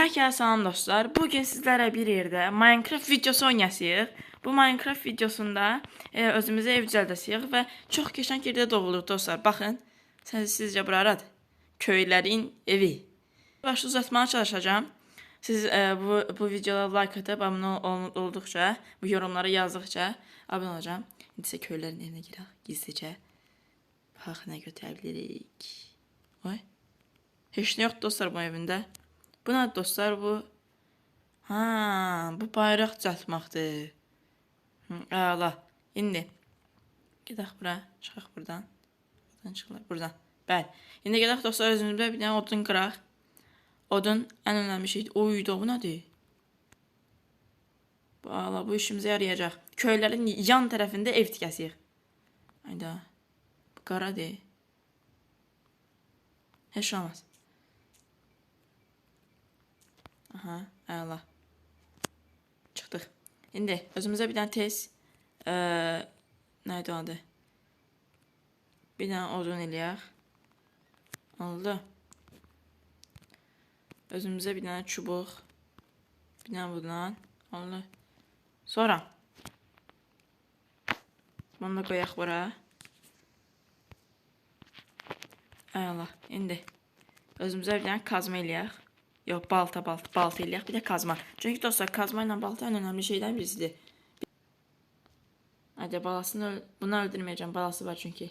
Hər kəsə salam dostlar. Bu gün sizlərə bir yerdə Minecraft videosu oynayacağıq. Bu Minecraft videosunda e, özümüzə ev düzəldəcəyik və çox keçən yerdə doğuluq dostlar. Baxın. Siz sizcə buradır? Köylərin evi. Başlı uzatmaya çalışacağım. Siz e, bu bu videolara like atıp abone ol, olduqca, bu yorumlara yazdıqca abone olacağım. İndi isə köylərin evinə girək gizlicə. Bax nə götürə. Oy. Heç nə yoxdur dostlar bu evində. Nə dostlar bu? Ha, bu bayraq çatmaqdır. Əla. İndi gedək bura, çıxaq buradan. Buradan çıxılır, buradan. Bəli. İndi gedək dostlar özümüzdə bir dənə odun qıraq. Odun ən önəmli şeydir. Oy, da bu nədir? Valla bu işimizə yarayacaq. Köylərin yan tərəfində ev tikəsiyik. Hayda. Bu qaradır. Heç olmaz. Aha, əla. Çıxdıq. İndi özümüzə bir dənə tez ə, nə idi adı? Bir dənə odun eləyək. Oldu. Özümüzə bir dənə çubuq. Bir dənə bundan. Oldu. Sonra bunu da qoyaq bura. Əla. İndi özümüzə bir dənə kazma eləyək. Yox, balta, balta, balta eləyək, bir də kazma. Çünki dostlar, kazma ilə balta ən önəmli şeydən birisidir. Hadi balasını öl bunu öldürməyəcəm, balası var çünki.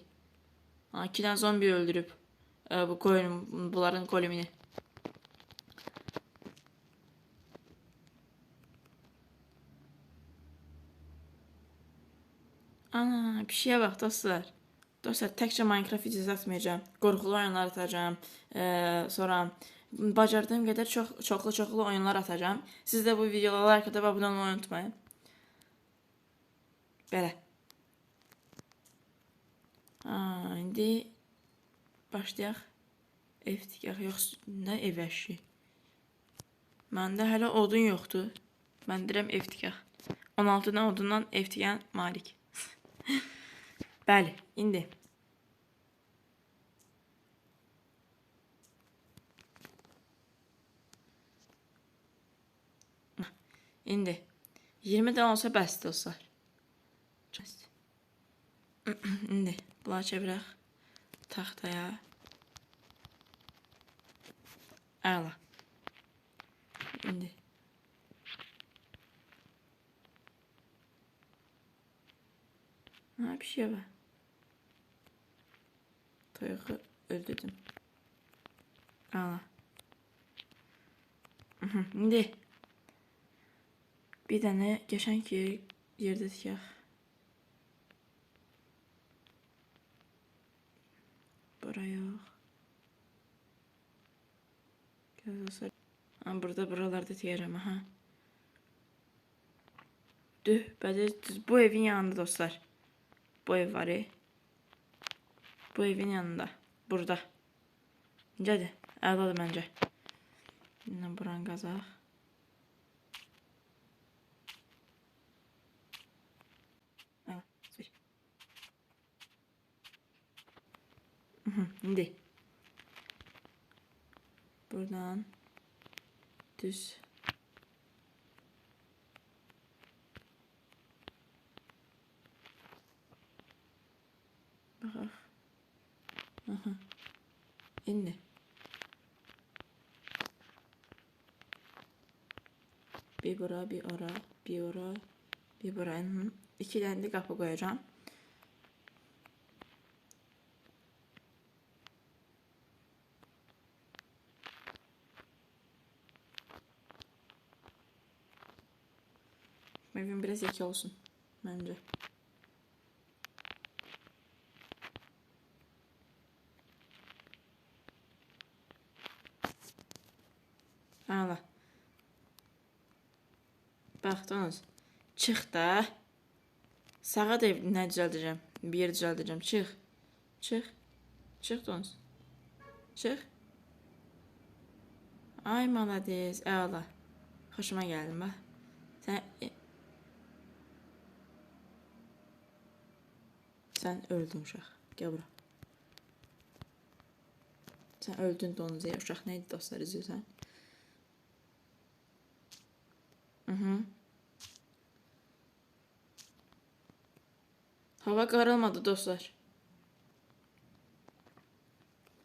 Ha, iki dənə zombi öldürüb. E, bu koyun, bunların golemini. Ana, bir şeye bak dostlar. Dostlar, təkcə Minecraft videosu atmayacağım. Qorxulu oyunlar atacağım. E, sonra bacardığım qədər çox çoxlu çoxlu oyunlar atacağım. Siz də bu videolara like abunə olmayı unutmayın. Belə. Ha, indi başlayaq. Ev tikək, yox, nə ev əşi? Məndə hələ odun yoxdur. Mən deyirəm ev tikək. 16 dənə odundan ev tikən malik. Bəli, indi İndi 20 də olsa bəsdir dostlar. Bəsdir. İndi bunları çevirək taxtaya. Əla. İndi Ha bir şey var. Toyuğu öldürdüm. Ala. İndi bir dənə qəşəng yer, yerdə tikək. Bura yox. Göz olsa. Ha, burada buralarda tikərəm, aha. Düh, bəli, düz bu evin yanında dostlar. Bu ev var, e. Bu evin yanında. Burada. Necədir? Əladır məncə. Yine buran qazaq. İndi. Buradan düz. Baxaq. Aha. İndi. Bir bura, bir ora, bir ora, bir bura. İki tane de kapı koyacağım. Evim biraz yeki olsun bence. Allah. Baxdınız. Çıx da. Sağa da nə düzəldəcəm? Bir yer düzəldəcəm. Çıx. Çıx. Çıx Dons. Çıx. Ay malades. Əla. Xoşuma gəldin bax. Sən Sən öldün uşaq. Gəl bura. Sən öldün donuz ey uşaq. Nə idi dostlar izləyirsən? hı. Hava qaralmadı dostlar.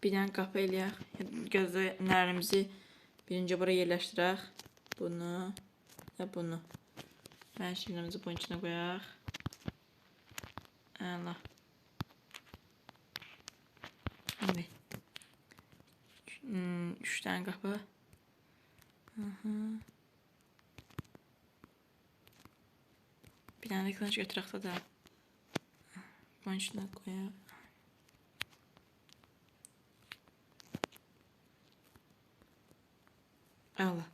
Bir dənə qapı eləyək. Gözlərimizi birinci bura yerləşdirək. Bunu və bunu. Və şirinimizi bunun içinə qoyaq. Allah. Şimdi. Hmm, üç tane kapı. Hı hı. Bir tane kılıç götürək da. Bunun içine koyaq. Allah.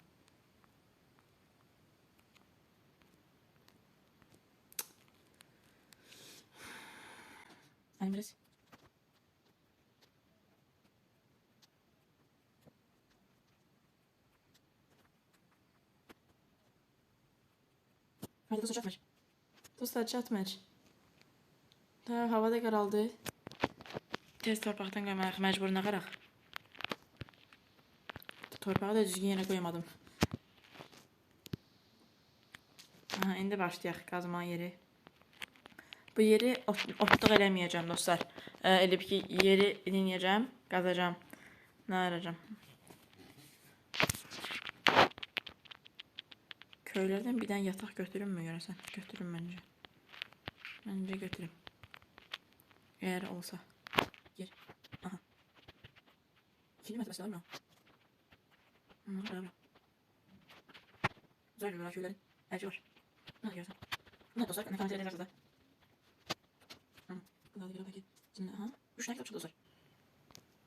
Hani biraz. Hadi dostlar çatmır. Dostlar çatmır. Ta havada qaraldı. Tez torpaqdan qoymaq məcburuna qaraq. Torpağı da düzgün yerə qoymadım. Aha, indi başlayaq qazma yeri. Bu yeri ot otluq eləməyəcəm dostlar. Elə bil ki, yeri dinləyəcəm, qazacağam. Nə? Köylərdən bir dənə yataq götürümmü görəsən? Götürüm məncə. Məncə götürüm. Eğer olsa. Gir. Aha. Metresi var mı? Bra bra. Güzel bir köylerin. Şey var. Ne diyorsun? Bunlar dostlar ne kadar ederler de. Hı. Bu da bir peki. Şimdi ha. Üç tane kitap çıktı dostlar.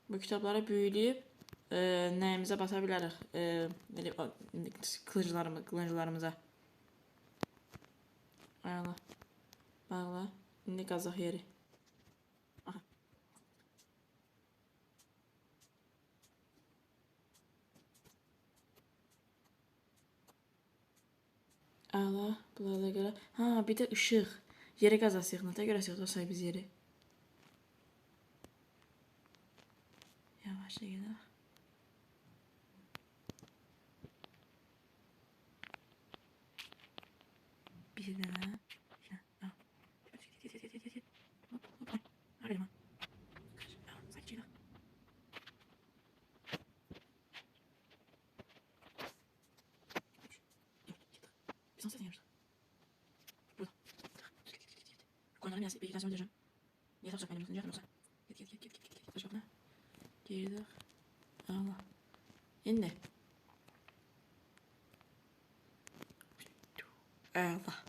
Bu kitaplara büyüleyip e, nəyimizə basa bilərik. E, belə o, qılınclarımız, qılınclarımıza. Ayala. Bağla. İndi qazaq yeri. Aha. Əla, bunlara görə. Ha, bir də işıq. Yeri qazasıq, nə görə dostlar biz yeri. Yavaşça gedək. Biz nasıl yanıyoruz? Burada. Git, git, git, git. Koyunların yarısı bir iki tane söndüreceğim. Niye taşak benim üstünce yoksa? Git, git, git, git, git, git. Ne? Girdik. Allah. Şimdi. Allah.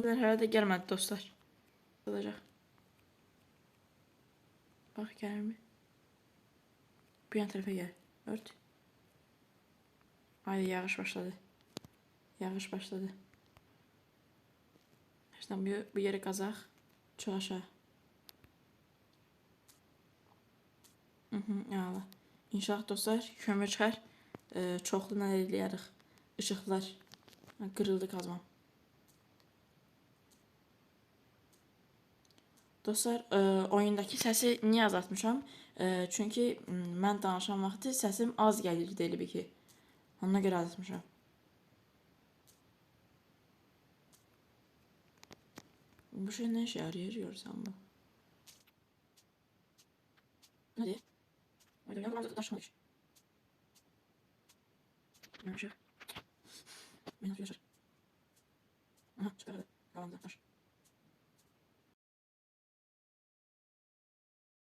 Zombiler herhalde gelmedi dostlar. Olacak. Bak gelme. Bir yan tarafa gel. Ört. Haydi yağış başladı. Yağış başladı. İşte bu, bu yeri kazaq. Çox aşağı. Hı hı, yağla. İnşallah dostlar kömür çıxar. E, çoxlu nə eləyərik. Işıqlar. Qırıldı kazmam. Dostlar, e, oyundakı səsi niyə azaltmışam? E, çünki mən danışan vaxtı səsim az gəlirdi elə bil ki. Ona görə azaltmışam. Bu şey ne işe yarıyor görsən bu? Hadi. Hadi yandan zaten taşıma düş. Ne bir şey. Beni atıyor Aha çıkardı. Kalandı taş.